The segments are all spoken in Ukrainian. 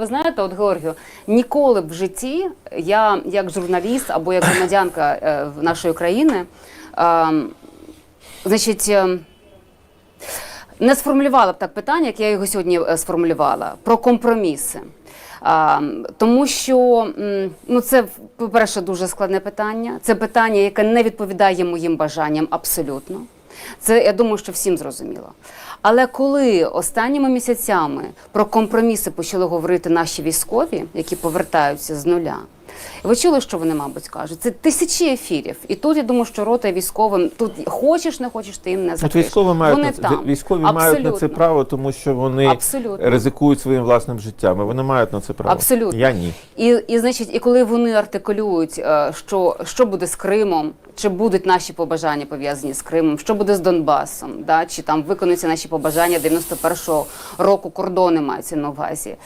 Ви знаєте, от Георгію, ніколи б в житті я, як журналіст або як громадянка е, нашої країни, е, значить, е, не сформулювала б так питання, як я його сьогодні е, сформулювала, про компроміси. А, тому що ну це по-перше дуже складне питання. Це питання, яке не відповідає моїм бажанням абсолютно. Це я думаю, що всім зрозуміло. Але коли останніми місяцями про компроміси почали говорити наші військові, які повертаються з нуля, ви чули, що вони, мабуть, кажуть? Це тисячі ефірів. І тут я думаю, що рота військовим тут хочеш, не хочеш, ти їм не От військові мають вони на це, там. військові мають на це Абсолютно. право, тому що вони Абсолютно. ризикують своїм власним життям. і Вони мають на це право. Абсолютно. Я ні. І, і значить, і коли вони артикулюють, е, що, що буде з Кримом, чи будуть наші побажання пов'язані з Кримом, що буде з Донбасом, да, чи там виконуються наші побажання 91-го року кордони мається на увазі.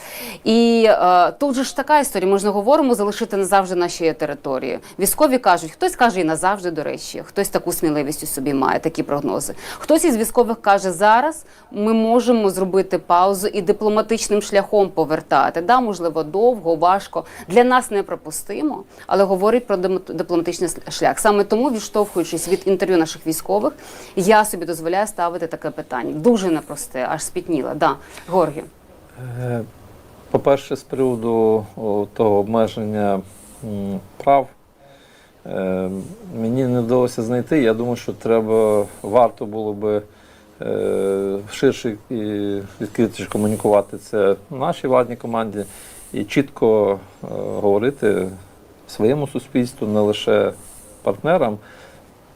І е, тут же ж така історія. Ми ж не говоримо залишити назавжди наші території. Військові кажуть, хтось каже і назавжди, до речі, хтось таку сміливість у собі має, такі прогнози. Хтось із військових каже, зараз ми можемо зробити паузу і дипломатичним шляхом повертати. Да, можливо, довго, важко. Для нас неприпустимо, але говорить про дипломатичний шлях. Саме тому, відштовхуючись від інтерв'ю наших військових, я собі дозволяю ставити таке питання. Дуже непросте, аж спітніла. Да, Георгій. По-перше, з приводу того обмеження прав, е, мені не вдалося знайти. Я думаю, що треба, варто було би е, ширше і відкритіше комунікувати це нашій владній команді і чітко е, говорити своєму суспільству, не лише партнерам,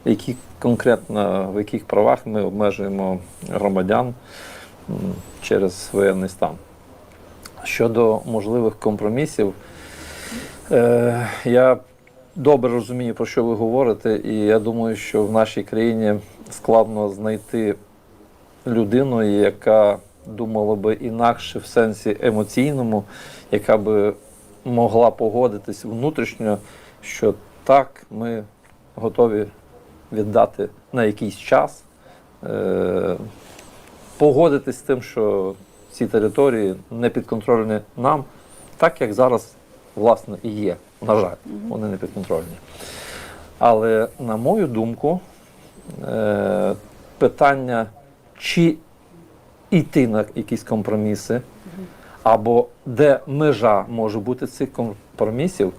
які конкретно в яких правах ми обмежуємо громадян через воєнний стан. Щодо можливих компромісів, е, я добре розумію, про що ви говорите, і я думаю, що в нашій країні складно знайти людину, яка думала би інакше в сенсі емоційному, яка би могла погодитись внутрішньо, що так, ми готові віддати на якийсь час, е, погодитись з тим, що ці території не підконтрольні нам, так як зараз, власне, і є. На жаль, вони не підконтрольні. Але, на мою думку, е, питання, чи йти на якісь компроміси, або де межа може бути цих компромісів,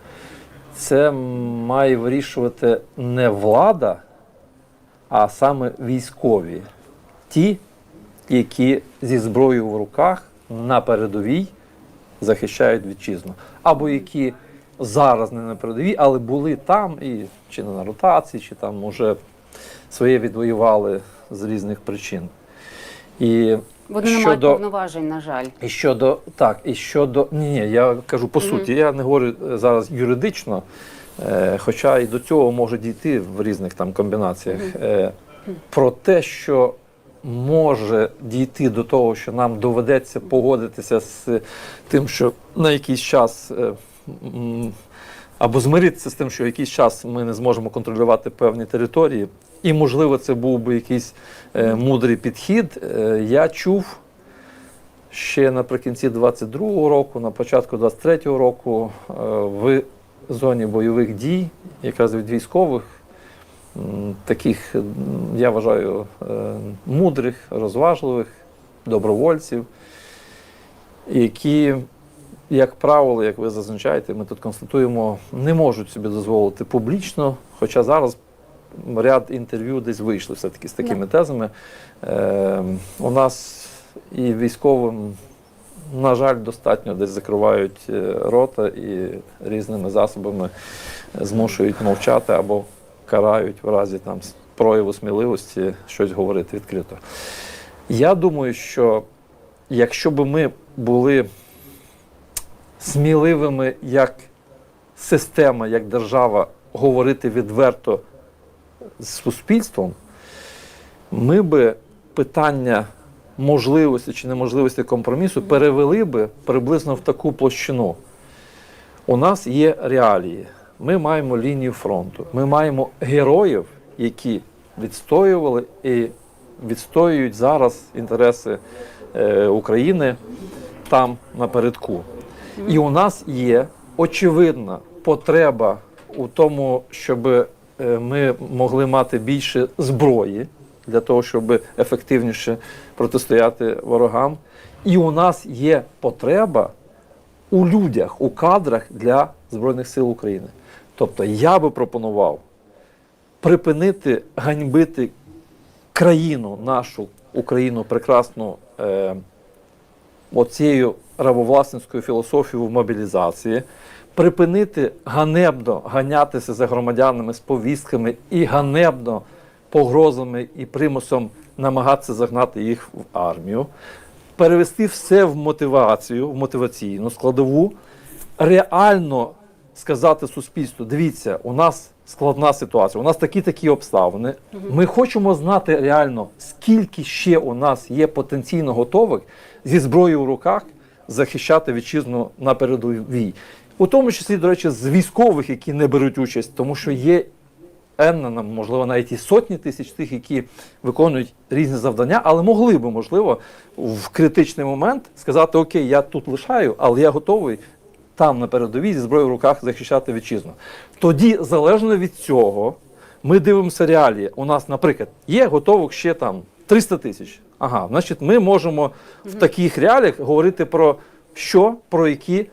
це має вирішувати не влада, а саме військові. Ті, які зі зброєю в руках на передовій захищають вітчизну, або які зараз не на передовій, але були там і чи не на ротації, чи там уже своє відвоювали з різних причин. І Вони не мають повноважень, на жаль. і щодо так, і щодо ні, ні, я кажу по суті, я не говорю е, зараз юридично, е, хоча і до цього може дійти в різних там комбінаціях. Е, про те, що може дійти до того, що нам доведеться погодитися з тим, що на якийсь час. е, або змиритися з тим, що якийсь час ми не зможемо контролювати певні території, і, можливо, це був би якийсь е, мудрий підхід. Е, я чув ще наприкінці 22-го року, на початку 23-го року, в зоні бойових дій, якраз від військових, таких, я вважаю, е, мудрих, розважливих добровольців, які як правило, як ви зазначаєте, ми тут констатуємо, не можуть собі дозволити публічно, хоча зараз ряд інтерв'ю десь вийшли все-таки з такими тезами. Е, у нас і військовим, на жаль, достатньо десь закривають е, рота і різними засобами змушують мовчати або карають в разі там прояву сміливості щось говорити відкрито. Я думаю, що якщо б ми були сміливими як система, як держава говорити відверто з суспільством, ми би питання можливості чи неможливості компромісу перевели би приблизно в таку площину. У нас є реалії. Ми маємо лінію фронту. Ми маємо героїв, які відстоювали і відстоюють зараз інтереси е, України там напередку. І у нас є очевидна потреба у тому, щоб е, ми могли мати більше зброї для того, щоб ефективніше протистояти ворогам. І у нас є потреба у людях, у кадрах для Збройних сил України. Тобто я би пропонував припинити ганьбити країну, нашу Україну прекрасну е, оцією рабовласницькою філософією в мобілізації, припинити ганебно ганятися за громадянами з повістками і ганебно погрозами і примусом намагатися загнати їх в армію, перевести все в мотивацію, в мотиваційну складову, реально сказати суспільству: дивіться, у нас складна ситуація, у нас такі такі обставини. Ми хочемо знати реально, скільки ще у нас є потенційно готових зі зброєю в руках захищати вітчизну на передовій. У тому числі, до речі, з військових, які не беруть участь, тому що є енна, нам, можливо, навіть і сотні тисяч тих, які виконують різні завдання, але могли би, можливо, в критичний момент сказати: Окей, я тут лишаю, але я готовий там на передовій зі зброєю в руках захищати вітчизну. Тоді, залежно від цього, ми дивимося реалії. У нас, наприклад, є готових ще там 300 тисяч. Ага, значить, ми можемо в таких реаліях говорити про що, про які.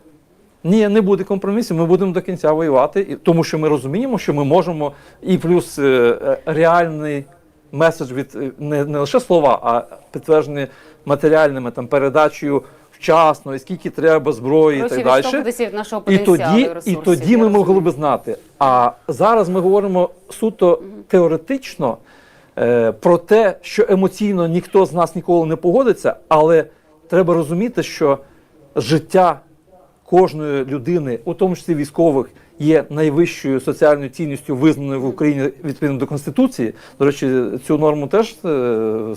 Ні, не буде компромісів, ми будемо до кінця воювати, тому що ми розуміємо, що ми можемо, і плюс е, е, реальний меседж від е, не, не лише слова, а підтверджені матеріальними там передачею вчасно, і скільки треба зброї і так далі. нашого І тоді, і тоді ми могли би знати. А зараз ми говоримо суто теоретично е, про те, що емоційно ніхто з нас ніколи не погодиться, але треба розуміти, що життя кожної людини, у тому числі військових, є найвищою соціальною цінністю, визнаною в Україні відповідно до Конституції. До речі, цю норму теж е,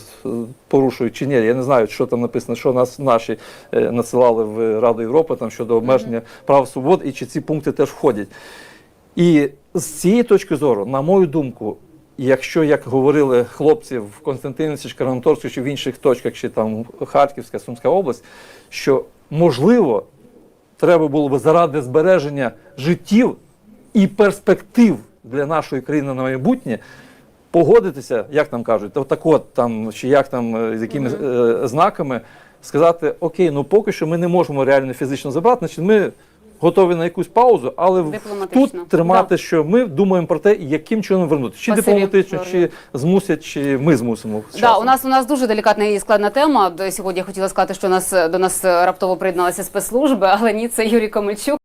порушують чи ні? Я не знаю, що там написано, що нас наші е, надсилали в Раду Європи там щодо обмеження прав свобод, і чи ці пункти теж входять. І з цієї точки зору, на мою думку, якщо, як говорили хлопці в Константинівці, чи Краматорську, чи в інших точках, чи там Харківська, Сумська область, що можливо треба було би заради збереження життів і перспектив для нашої країни на майбутнє погодитися, як там кажуть, отак от там, чи як там, е, з якими е, знаками, сказати: Окей, ну поки що ми не можемо реально фізично забрати, значить ми готові на якусь паузу, але тут тримати, що ми думаємо про те, яким чином вернути. Чи Спасибі, дипломатично, чи змусять, чи ми змусимо. Да, у нас у нас дуже делікатна і складна тема. Сьогодні я хотіла сказати, що у нас до нас раптово приєдналися спецслужби, але ні, це Юрій Комельчук.